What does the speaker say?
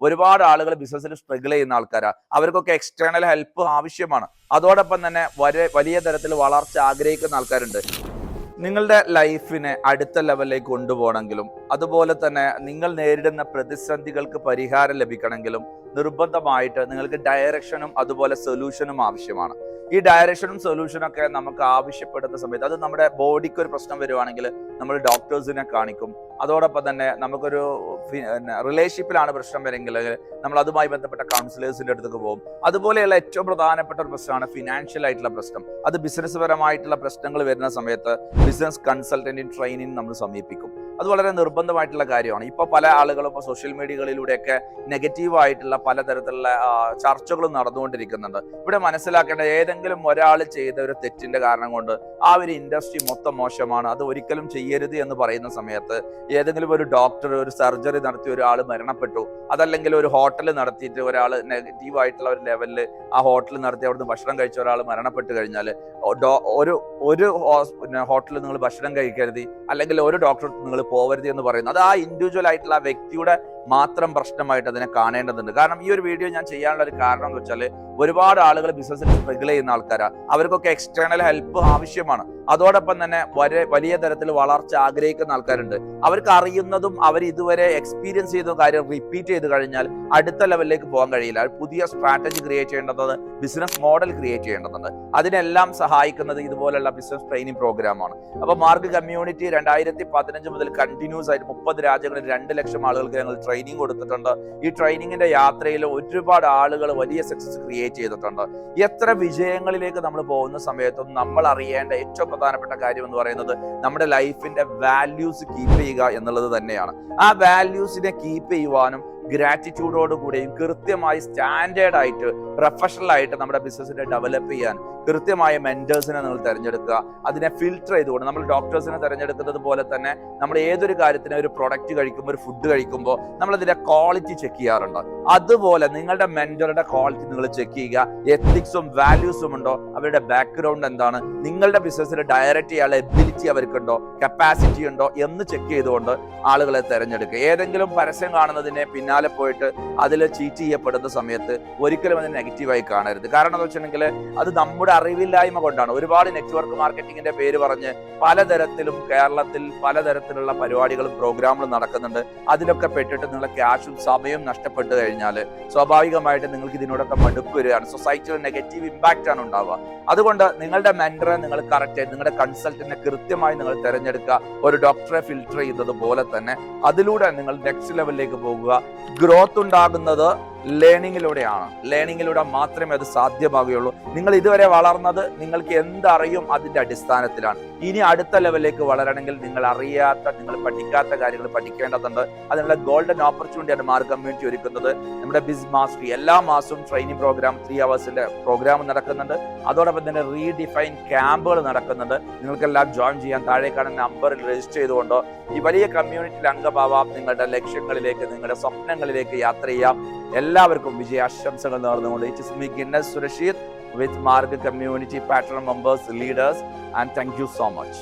ഒരുപാട് ആളുകൾ ബിസിനസ്സിൽ സ്ട്രഗിൾ ചെയ്യുന്ന ആൾക്കാരാണ് അവർക്കൊക്കെ എക്സ്റ്റേണൽ ഹെൽപ്പ് ആവശ്യമാണ്. അതോടൊപ്പം തന്നെ വലിയ തരത്തിൽ വളർച്ച ആഗ്രഹിക്കുന്ന ആൾക്കാരുണ്ട്. നിങ്ങളുടെ ലൈഫിനെ അടുത്ത ലെവലിലേക്ക് കൊണ്ടുപോകണമെങ്കിലും അതുപോലെ തന്നെ നിങ്ങൾ നേരിടുന്ന പ്രതിസന്ധികൾക്ക് പരിഹാരം ലഭിക്കണമെങ്കിലും നിർബന്ധമായിട്ട് നിങ്ങൾക്ക് ഡയറക്ഷനും അതുപോലെ സൊല്യൂഷനും ആവശ്യമാണ്. ഈ ഡയറക്ഷനും സൊല്യൂഷനും ഒക്കെ നമുക്ക് ആവശ്യപ്പെടുന്ന സമയത്ത് അത് നമ്മുടെ ബോഡിക്ക് ഒരു പ്രശ്നം വരുവാണെങ്കിൽ നമ്മൾ ഡോക്ടേഴ്സിനെ കാണിക്കും. അതോടൊപ്പം തന്നെ നമുക്കൊരു റിലേഷൻഷിപ്പിലാണ് പ്രശ്നം വരെങ്കിൽ നമ്മൾ അതുമായി ബന്ധപ്പെട്ട കൗൺസിലേഴ്സിന്റെ അടുത്തേക്ക് പോകും. അതുപോലെയുള്ള ഏറ്റവും പ്രധാനപ്പെട്ട ഒരു പ്രശ്നമാണ് ഫിനാൻഷ്യൽ ആയിട്ടുള്ള പ്രശ്നം. അത് ബിസിനസ് പരമായിട്ടുള്ള പ്രശ്നങ്ങൾ വരുന്ന സമയത്ത് ബിസിനസ് കൺസൾട്ടന്റിൻ ട്രെയിനിങ് നമ്മൾ സമീപിക്കും. അത് വളരെ നിർബന്ധമായിട്ടുള്ള കാര്യമാണ്. ഇപ്പൊ പല ആളുകളും ഇപ്പോൾ സോഷ്യൽ മീഡിയകളിലൂടെയൊക്കെ നെഗറ്റീവ് ആയിട്ടുള്ള പലതരത്തിലുള്ള ചർച്ചകളും നടന്നുകൊണ്ടിരിക്കുന്നുണ്ട്. ഇവിടെ മനസ്സിലാക്കേണ്ട ഏതെങ്കിലും ഒരാൾ ചെയ്ത ഒരു തെറ്റിന്റെ കാരണം കൊണ്ട് ആ ഒരു ഇൻഡസ്ട്രി മൊത്തം മോശമാണ്. അത് ഒരിക്കലും ചെയ്യരുത് എന്ന് പറയുന്ന സമയത്ത് ഏതെങ്കിലും ഒരു ഡോക്ടർ ഒരു സർജറി നടത്തിയ ഒരാൾ മരണപ്പെട്ടു. അതല്ലെങ്കിൽ ഒരു ഹോട്ടൽ നടത്തിയിട്ട് ഒരാൾ നെഗറ്റീവ് ആയിട്ടുള്ള ഒരു ലെവലിൽ ആ ഹോട്ടൽ നടത്തി അവിടുന്ന് ഭക്ഷണം കഴിച്ച ഒരാൾ മരണപ്പെട്ടു കഴിഞ്ഞാൽ ഒരു ഒരു ഹോട്ടലിൽ നിങ്ങൾ ഭക്ഷണം കഴിക്കരുത്. അല്ലെങ്കിൽ ഒരു ഡോക്ടർ നിങ്ങൾ പോവരുത് എന്ന് പറയുന്നത് അത് ആ ഇൻഡിവിജ്വൽ ആയിട്ടുള്ള ആ വ്യക്തിയുടെ മാത്രം പ്രശ്നമായിട്ട് അതിനെ കാണേണ്ടതുണ്ട്. കാരണം ഈ ഒരു വീഡിയോ ഞാൻ ചെയ്യാനുള്ള ഒരു കാരണം എന്ന് വെച്ചാൽ ഒരുപാട് ആളുകൾ ബിസിനസ്സിൽ സ്ട്രഗിൾ ചെയ്യുന്ന ആൾക്കാരാണ് അവർക്കൊക്കെ എക്സ്റ്റേണൽ ഹെൽപ്പ് ആവശ്യമാണ്. അതോടൊപ്പം തന്നെ വരെ വലിയ തരത്തിൽ വളർച്ച ആഗ്രഹിക്കുന്ന ആൾക്കാരുണ്ട്. അവർക്ക് അറിയുന്നതും അവർ ഇതുവരെ എക്സ്പീരിയൻസ് ചെയ്ത കാര്യം റിപ്പീറ്റ് ചെയ്ത് കഴിഞ്ഞാൽ അടുത്ത ലെവലിലേക്ക് പോകാൻ കഴിയില്ല. പുതിയ സ്ട്രാറ്റജി ക്രിയേറ്റ് ചെയ്യേണ്ടത് ബിസിനസ് മോഡൽ ക്രിയേറ്റ് ചെയ്യേണ്ടതുണ്ട്. അതിനെല്ലാം സഹായിക്കുന്നത് ഇതുപോലുള്ള ബിസിനസ് ട്രെയിനിങ് പ്രോഗ്രാമാണ് അപ്പോൾ മാർഗ് കമ്മ്യൂണിറ്റി രണ്ടായിരത്തി പതിനഞ്ച് മുതൽ കണ്ടിന്യൂസ് ആയിട്ട് മുപ്പത് രാജ്യങ്ങളിൽ രണ്ട് ലക്ഷം ആളുകൾക്ക് ഞങ്ങൾ ട്രെയിനിങ് കൊടുത്തിട്ടുണ്ട്. ഈ ട്രെയിനിങ്ങിന്റെ യാത്രയിൽ ഒരുപാട് ആളുകൾ വലിയ സക്സസ് ക്രിയേറ്റ് ചെയ്തിട്ടുണ്ട്. എത്ര വിജയങ്ങളിലേക്ക് നമ്മൾ പോകുന്ന സമയത്തും നമ്മൾ അറിയേണ്ട ഏറ്റവും പ്രധാനപ്പെട്ട കാര്യം എന്ന് പറയുന്നത് നമ്മുടെ ലൈഫിന്റെ വാല്യൂസ് കീപ്പ് ചെയ്യുക എന്നുള്ളത് തന്നെയാണ്. ആ വാല്യൂസിനെ കീപ്പ് ചെയ്യുവാനും ഗ്രാറ്റിറ്റ്യൂഡോട് കൂടെയും കൃത്യമായി സ്റ്റാൻഡേർഡ് ആയിട്ട് പ്രൊഫഷണൽ ആയിട്ട് നമ്മുടെ ബിസിനസ്സിനെ ഡെവലപ്പ് ചെയ്യാൻ കൃത്യമായ മെന്റേഴ്സിനെ നിങ്ങൾ തിരഞ്ഞെടുക്കുക. അതിനെ ഫിൽറ്റർ ചെയ്തുകൊണ്ട് നമ്മൾ ഡോക്ടേഴ്സിനെ തിരഞ്ഞെടുക്കുന്നത് പോലെ തന്നെ നമ്മൾ ഏതൊരു കാര്യത്തിന് ഒരു പ്രൊഡക്റ്റ് കഴിക്കുമ്പോൾ ഒരു ഫുഡ് കഴിക്കുമ്പോൾ നമ്മൾ ക്വാളിറ്റി ചെക്ക് ചെയ്യാറുണ്ട്. അതുപോലെ നിങ്ങളുടെ മെന്ററുടെ ക്വാളിറ്റി നിങ്ങൾ ചെക്ക് ചെയ്യുക. എത്തിക്സും വാല്യൂസും ഉണ്ടോ? അവരുടെ ബാക്ക്ഗ്രൗണ്ട് എന്താണ്? നിങ്ങളുടെ ബിസിനസ്സിൽ ഡയറക്റ്റ് ചെയ്യാനുള്ള എബിലിറ്റി അവർക്കുണ്ടോ? കപ്പാസിറ്റി ഉണ്ടോ? എന്ന് ചെക്ക് ചെയ്തുകൊണ്ട് ആളുകളെ തിരഞ്ഞെടുക്കുക. ഏതെങ്കിലും പരസ്യം കാണുന്നതിനെ പിന്നാലെ പോയിട്ട് അതിൽ ചീറ്റ് ചെയ്യപ്പെടുന്ന സമയത്ത് ഒരിക്കലും അത് നെഗറ്റീവായി കാണരുത്. കാരണം എന്ന് വെച്ചിട്ടുണ്ടെങ്കിൽ അത് നമ്മുടെ അറിവില്ലായ്മ കൊണ്ടാണ്. ഒരുപാട് നെറ്റ്വർക്ക് മാർക്കറ്റിംഗിന്റെ പേര് പറഞ്ഞ് പലതരത്തിലും കേരളത്തിൽ പലതരത്തിലുള്ള പരിപാടികളും പ്രോഗ്രാമുകളും നടക്കുന്നുണ്ട്. അതിലൊക്കെ പെട്ടിട്ട് നിങ്ങളെ ക്യാഷും സമയവും നഷ്ടപ്പെട്ടു കഴിഞ്ഞാൽ സ്വാഭാവികമായിട്ട് നിങ്ങൾക്ക് ഇതിനോടൊക്കെ മടുപ്പ് വരികയാണ്. സൊസൈറ്റിയിൽ നെഗറ്റീവ് ഇമ്പാക്റ്റ് ആണ് ഉണ്ടാവുക. അതുകൊണ്ട് നിങ്ങളുടെ മെന്ററെ നിങ്ങൾ കറക്റ്റ് നിങ്ങളുടെ കൺസൾട്ടിനെ കൃത്യമായി നിങ്ങൾ തിരഞ്ഞെടുക്കുക. ഒരു ഡോക്ടറെ ഫിൽട്ടർ ചെയ്യുന്നത് പോലെ തന്നെ അതിലൂടെ നിങ്ങൾ നെക്സ്റ്റ് ലെവലിലേക്ക് പോകുക. ഗ്രോത്ത് ഉണ്ടാകുന്നത് ലേണിങ്ങിലൂടെയാണ് ലേണിങ്ങിലൂടെ മാത്രമേ അത് സാധ്യമാകുകയുള്ളൂ. നിങ്ങൾ ഇതുവരെ വളർന്നത് നിങ്ങൾക്ക് എന്തറിയും അതിന്റെ അടിസ്ഥാനത്തിലാണ്. ഇനി അടുത്ത ലെവലിലേക്ക് വളരണമെങ്കിൽ നിങ്ങൾ അറിയാത്ത നിങ്ങൾ പഠിക്കാത്ത കാര്യങ്ങൾ പഠിക്കേണ്ടതുണ്ട്. അതിനുള്ള ഗോൾഡൻ ഓപ്പർച്യൂണിറ്റിയാണ് മാർ കമ്മ്യൂണിറ്റി ഒരുക്കുന്നത്. നമ്മുടെ ബിസ് മാസ്റ്ററി എല്ലാ മാസവും ട്രെയിനിങ് പ്രോഗ്രാം ത്രീ അവേഴ്സിന്റെ പ്രോഗ്രാം നടക്കുന്നുണ്ട്. അതോടൊപ്പം തന്നെ റീഡിഫൈൻ ക്യാമ്പുകൾ നടക്കുന്നുണ്ട്. നിങ്ങൾക്കെല്ലാം ജോയിൻ ചെയ്യാൻ താഴെ കാണുന്ന നമ്പറിൽ രജിസ്റ്റർ ചെയ്തുകൊണ്ടോ ഈ വലിയ കമ്മ്യൂണിറ്റിയിൽ അംഗമാവാം. നിങ്ങളുടെ ലക്ഷ്യങ്ങളിലേക്ക് നിങ്ങളുടെ സ്വപ്നങ്ങളിലേക്ക് യാത്ര ചെയ്യാം. എല്ലാവർക്കും വിജയാശംസകൾ നേർന്നുകൊണ്ട് it's me Guinness Surakshit with Marg community pattern members leaders and thank you so much